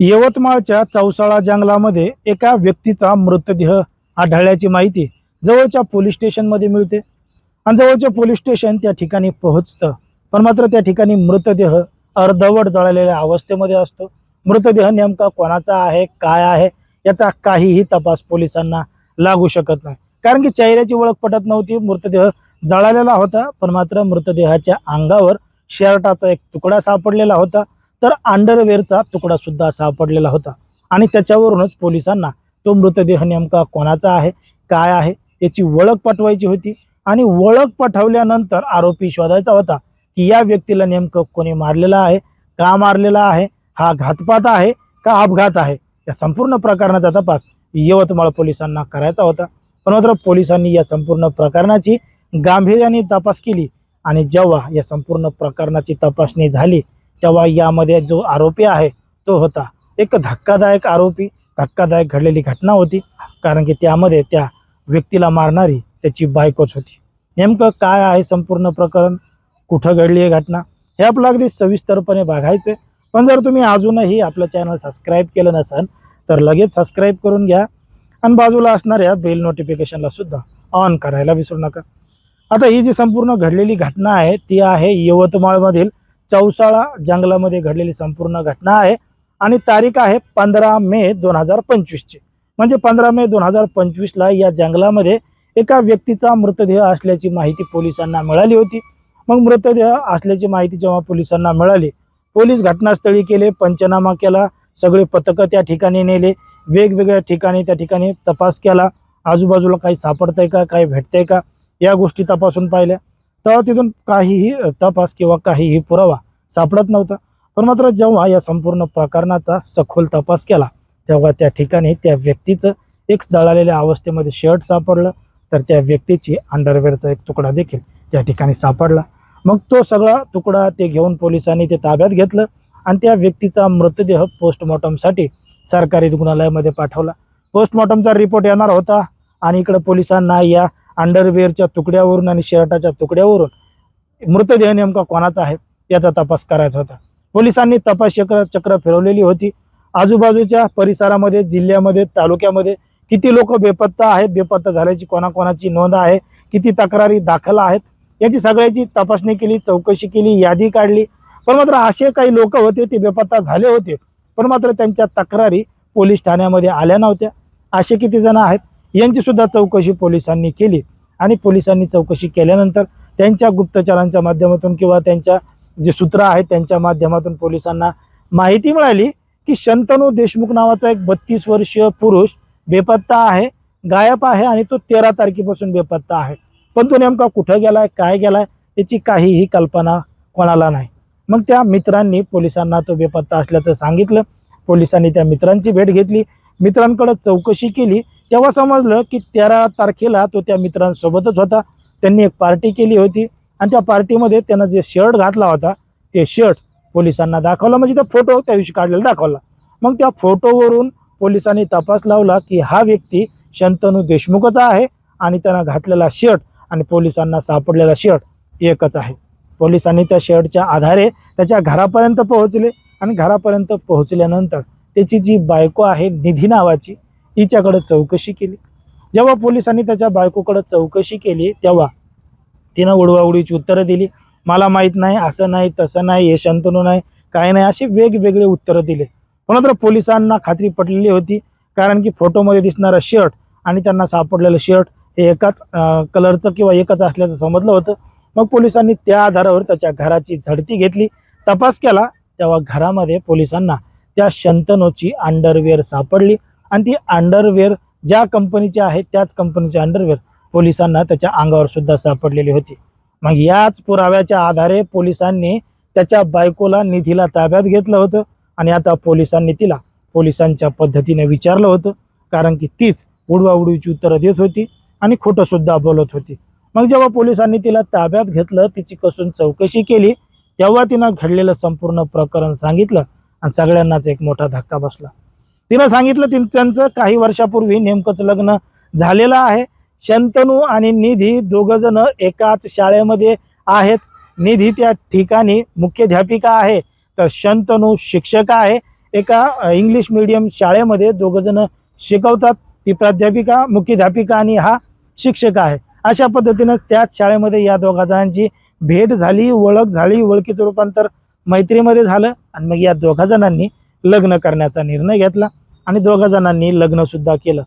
यवतमाळच्या चौसाळा जंगलामध्ये एका व्यक्तीचा मृतदेह आढळल्याची माहिती जवळच्या पोलीस स्टेशनमध्ये मिळते. आणि जवळचे पोलीस स्टेशन त्या ठिकाणी पोहोचतं. पण मात्र त्या ठिकाणी मृतदेह अर्धवट जळालेल्या अवस्थेमध्ये असतो. मृतदेह नेमका कोणाचा आहे काय आहे याचा काहीही तपास पोलिसांना लागू शकत नाही. कारण की चेहऱ्याची ओळख पटत नव्हती मृतदेह जळालेला होता पण मात्र मृतदेहाच्या अंगावर शर्टाचा एक तुकडा सापडलेला होता. तर अंडरवेअरचा तुकडा सुद्धा सापडलेला होता. आणि त्याच्यावरूनच पोलिसांना तो मृतदेह नेमका कोणाचा आहे काय आहे याची ओळख पटवायची होती. आणि ओळख पटवल्यानंतर आरोपी शोधायचा होता की या व्यक्तीला नेमकं कोणी मारलेलं आहे का मारलेला आहे हा घातपात आहे का अपघात आहे या संपूर्ण प्रकरणाचा तपास यवतमाळ पोलिसांना करायचा होता. पण मात्र पोलिसांनी या संपूर्ण प्रकरणाची गांभीर्याने तपास केली आणि जेव्हा या संपूर्ण प्रकरणाची तपासणी झाली तेव्हा यामध्ये जो आरोपी आहे तो होता. एक धक्कादायक आरोपी धक्कादायक घडलेली घटना होती. कारण की त्यामध्ये त्या व्यक्तीला मारणारी त्याची बायकोच होती. नेमकं काय आहे संपूर्ण प्रकरण? कुठं घडली आहे घटना? हे आपलं अगदी सविस्तरपणे बघायचं पण जर तुम्ही अजूनही आपलं चॅनल सबस्क्राईब केलं नसाल तर लगेच सबस्क्राईब करून घ्या. आणि बाजूला असणाऱ्या बेल नोटिफिकेशनला सुद्धा ऑन करायला विसरू नका. आता ही जी संपूर्ण घडलेली घटना आहे ती आहे यवतमाळमधील चौसाळा जंगलामध्ये घडलेली संपूर्ण घटना आहे आणि तारीख आहे पंधरा मे दोन हजार पंचवीसची. म्हणजे पंधरा मे दोन हजार पंचवीसला या जंगलामध्ये एका व्यक्तीचा मृतदेह असल्याची माहिती पोलिसांना मिळाली होती. मग मृतदेह असल्याची माहिती जेव्हा पोलिसांना मिळाली पोलीस घटनास्थळी केले पंचनामा केला सगळे पथकं त्या ठिकाणी नेले वेगवेगळ्या ठिकाणी त्या ठिकाणी तपास केला आजूबाजूला काही सापडतंय का काही भेटतंय का या गोष्टी तपासून पाहिल्या. तेव्हा तिथून काहीही तपास किंवा काहीही पुरावा सापडत नव्हता. पण मात्र जेव्हा या संपूर्ण प्रकरणाचा सखोल तपास केला तेव्हा त्या ठिकाणी त्या व्यक्तीचं एक जळालेल्या अवस्थेमध्ये शर्ट सापडलं तर त्या व्यक्तीची अंडरवेअरचा एक तुकडा देखील त्या ठिकाणी सापडला. मग तो सगळा तुकडा ते घेऊन पोलिसांनी ते ताब्यात घेतलं आणि त्या व्यक्तीचा मृतदेह पोस्टमॉर्टमसाठी सरकारी रुग्णालयामध्ये पाठवला. पोस्टमॉर्टमचा रिपोर्ट येणार होता आणि इकडं पोलिसांना या अंडरवेअरच्या तुकड्यावरून आणि शर्टाच्या तुकड्यावरून मृतदेह नेमका कोणाचा आहे याचा तपास करायचा होता. पोलिसांनी तपास चक्र चक्र फिरवलेली होती. आजूबाजूच्या परिसरामध्ये जिल्ह्यामध्ये तालुक्यामध्ये किती लोक बेपत्ता आहेत बेपत्ता झाल्याची कोणाकोणाची नोंद आहे किती तक्रारी दाखल आहेत याची सगळ्याची तपासणी केली चौकशी केली यादी काढली. पण मात्र असे काही लोक होते ते बेपत्ता झाले होते. पण मात्र त्यांच्या तक्रारी पोलीस ठाण्यामध्ये आल्या नव्हत्या. असे किती जण आहेत? यांची सुद्धा चौकशी पोलिसांनी केली. आणि पोलिसांनी चौकशी केल्यानंतर त्यांच्या गुप्तचरांच्या माध्यमातून किंवा त्यांच्या जे सूत्र आहेत त्यांच्या माध्यमातून पोलिसांना माहिती मिळाली की शंतनू देशमुख नावाचा एक बत्तीस वर्षीय पुरुष बेपत्ता आहे गायब आहे आणि तो तेरा तारखेपासून बेपत्ता आहे. पण तो नेमका कुठं गेलाय काय गेलाय याची काहीही कल्पना कोणाला नाही. मग त्या मित्रांनी पोलिसांना तो बेपत्ता असल्याचं सांगितलं. पोलिसांनी त्या मित्रांची भेट घेतली. मित्रांकडे चौकशी केली. तेव्हा समजलं की तेरा तारखेला तो त्या मित्रांसोबतच होता. त्यांनी एक पार्टी केली होती. आणि त्या पार्टीमध्ये त्यानं जे शर्ट घातला होता ते शर्ट पोलिसांना दाखवला. म्हणजे त्या फोटो त्या दिवशी काढलेला दाखवला. मग त्या फोटोवरून पोलिसांनी तपास लावला की हा व्यक्ती शंतनू देशमुखचा आहे आणि त्यानं घातलेला शर्ट आणि पोलिसांना सापडलेला शर्ट एकच आहे. पोलिसांनी त्या शर्टच्या आधारे त्याच्या घरापर्यंत पोहोचले. आणि घरापर्यंत पोहोचल्यानंतर त्याची जी बायको आहे निधी नावाची हिच्याकडं चौकशी केली. जेव्हा पोलिसांनी त्याच्या बायकोकडं चौकशी केली तेव्हा तिनं उडवाउडीची उत्तरं दिली. मला माहीत नाही असं नाही तसं नाही हे शंतनू नाही काय नाही अशी वेगवेगळे उत्तरं दिले. पण मात्र पोलिसांना खात्री पटलेली होती कारण की फोटोमध्ये दिसणारं शर्ट आणि त्यांना सापडलेलं शर्ट हे एकाच कलरचं किंवा एकच असल्याचं समजलं होतं. मग पोलिसांनी त्या आधारावर त्याच्या घराची झडती घेतली. तपास केला तेव्हा घरामध्ये पोलिसांना त्या शंतनूची अंडरवेअर सापडली. आणि ती अंडरवेअर ज्या कंपनीची आहे त्याच कंपनीचे अंडरवेअर पोलिसांना त्याच्या अंगावर सुद्धा सापडलेली होती. मग याच पुराव्याच्या आधारे पोलिसांनी त्याच्या बायकोला निधीला ताब्यात घेतलं होतं आणि आता पोलिसांनी तिला पोलिसांच्या पद्धतीने विचारलं होतं कारण की तीच उडवाउडवीची उत्तरं देत होती आणि खोटं सुद्धा बोलत होती. मग जेव्हा पोलिसांनी तिला ताब्यात घेतलं तिची कसून चौकशी केली तेव्हा तिनं घडलेलं संपूर्ण प्रकरण सांगितलं आणि सगळ्यांनाच एक मोठा धक्का बसला. तिनं सांगितलं ती त्यांचं काही वर्षापूर्वी नेमकंच लग्न झालेलं आहे. शंतनू आणि निधी दोघ जण एकाच शाळेमध्ये आहेत. निधी त्या ठिकाणी मुख्याध्यापिका आहे. तर शंतनू शिक्षक आहे. एका इंग्लिश मीडियम शाळेमध्ये दोघं जण शिकवतात. ती प्राध्यापिका मुख्याध्यापिका आणि हा शिक्षक आहे. अशा पद्धतीनं त्याच शाळेमध्ये या दोघा जणांची भेट झाली ओळख झाली ओळखीचं रूपांतर मैत्रीमध्ये झालं आणि मग या दोघा जणांनी लग्न करण्याचा निर्णय घेतला. आणि दोघा जणांनी लग्न सुद्धा केलं.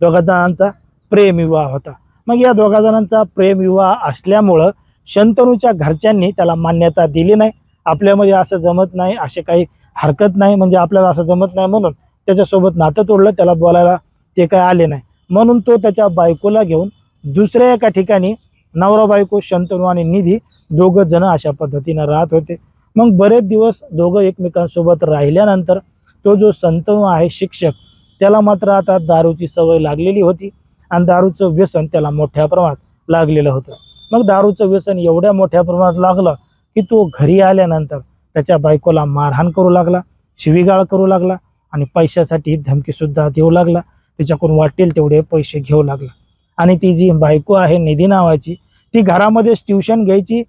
दोघा जणांचा प्रेमविवाह होता. मग या दोघा जणांचा प्रेमविवाह असल्यामुळं शंतनूच्या घरच्यांनी त्याला मान्यता दिली नाही. आपल्यामध्ये असं जमत नाही असे काही हरकत नाही म्हणजे आपल्याला असं जमत नाही म्हणून त्याच्यासोबत नातं तोडलं त्याला बोलायला ते काय आले नाही. म्हणून तो त्याच्या बायकोला घेऊन दुसऱ्या एका ठिकाणी नवरा बायको शंतनू आणि निधी दोघं जण अशा पद्धतीनं राहत होते. मग बरेच दिवस दोघं एकमेकांसोबत राहिल्यानंतर तो जो संतनू आहे शिक्षक त्याला मात्र आता दारूची सवय लागलेली होती आणि दारूचं व्यसन त्याला मोठ्या प्रमाणात लागलेलं होतं. मग दारूचं व्यसन एवढ्या मोठ्या प्रमाणात लागलं की तो घरी आल्यानंतर त्याच्या बायकोला मारहाण करू लागला शिवीगाळ करू लागला आणि पैशासाठी धमकीसुद्धा देऊ लागला. त्याच्याकडून वाटेल तेवढे पैसे घेऊ लागला. आणि ती जी बायको आहे निधी नावाची ती घरामध्येच ट्युशन घ्यायची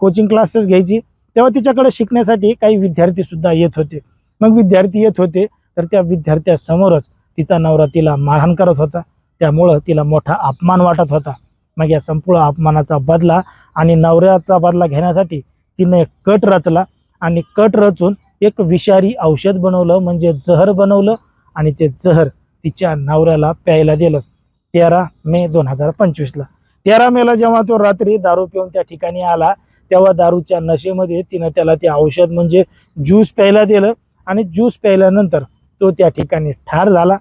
कोचिंग क्लासेस घ्यायची तेव्हा तिच्याकडे शिकण्यासाठी काही विद्यार्थीसुद्धा येत होते. मग विद्यार्थी येत होते तर त्या विद्यार्थ्यासमोरच तिचा नवरा तिला मारहाण करत होता. त्यामुळं तिला मोठा अपमान वाटत होता. मग या संपूर्ण अपमानाचा बदला आणि नवऱ्याचा बदला घेण्यासाठी तिने एक कट रचला आणि कट रचून एक विषारी औषध बनवलं म्हणजे जहर बनवलं आणि ते जहर तिच्या नवऱ्याला प्यायला दिलं. तेरा मे दोन हजार पंचवीसला. तेरा मेला जेव्हा तो रात्री दारू पिऊन त्या ठिकाणी आला तेव्हा दारूच्या नशेमध्ये तिनं त्याला ते औषध म्हणजे ज्यूस प्यायला दिलं. आणि ज्यूस प्यायल्यानंतर तो त्या ठिकाणी ठार झाला.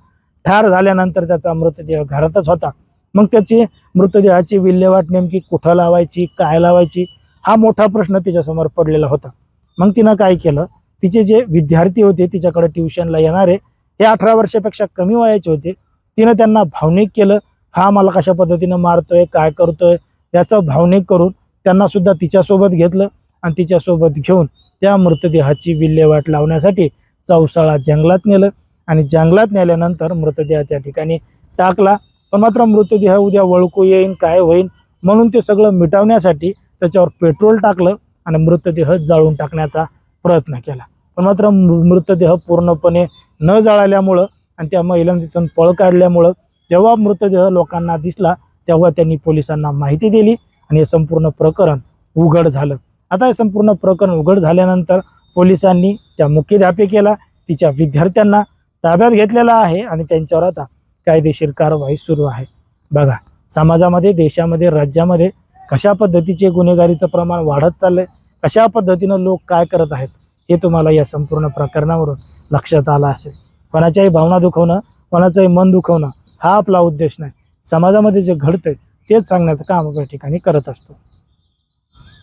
ठार झाल्यानंतर त्याचा मृतदेह घरातच होता. मग त्याची मृतदेहाची विल्हेवाट नेमकी कुठं लावायची काय लावायची हा मोठा प्रश्न तिच्यासमोर पडलेला होता. मग तिनं काय केलं? तिचे जे विद्यार्थी होते तिच्याकडे ट्युशनला येणारे हे अठरा वर्षापेक्षा कमी वयाचे होते. तिनं त्यांना भावनिक केलं. हा मला कशा पद्धतीनं मारतोय काय करतोय याचं भावनिक करून त्यांना सुद्धा तिच्यासोबत घेतलं आणि तिच्यासोबत घेऊन त्या मृतदेहाची विल्हेवाट लावण्यासाठी चौसाळा जंगलात नेलं आणि जंगलात नेल्यानंतर मृतदेह त्या ठिकाणी टाकला. पण मात्र मृतदेह उद्या वळकू येईन काय होईन म्हणून ते सगळं मिटवण्यासाठी त्याच्यावर पेट्रोल टाकलं आणि मृतदेह जाळून टाकण्याचा प्रयत्न केला. पण मात्र मृ- मृतदेह पूर्णपणे न जळाल्यामुळं आणि त्या महिलांनी तिथून पळ काढल्यामुळं जेव्हा मृतदेह लोकांना दिसला तेव्हा त्यांनी पोलिसांना माहिती दिली आणि हे संपूर्ण प्रकरण उघड झालं. आता हे संपूर्ण प्रकरण उघड झाल्यानंतर पोलिसांनी त्या मुख्याध्यापिकेला तिच्या विद्यार्थ्यांना ताब्यात घेतलेला आहे आणि त्यांच्यावर आता कायदेशीर कारवाई सुरू आहे. बघा समाजामध्ये देशामध्ये राज्यामध्ये कशा पद्धतीचे गुन्हेगारीचं प्रमाण वाढत चाललंय कशा पद्धतीनं लोक काय करत आहेत हे तुम्हाला या संपूर्ण प्रकरणावरून लक्षात आलं असेल. कोणाच्याही भावना दुखवणं कोणाचंही मन दुखवणं हा आपला उद्देश नाही. समाजामध्ये जे घडतंय तेच सांगण्याचं काम आपल्या ठिकाणी करत असतो.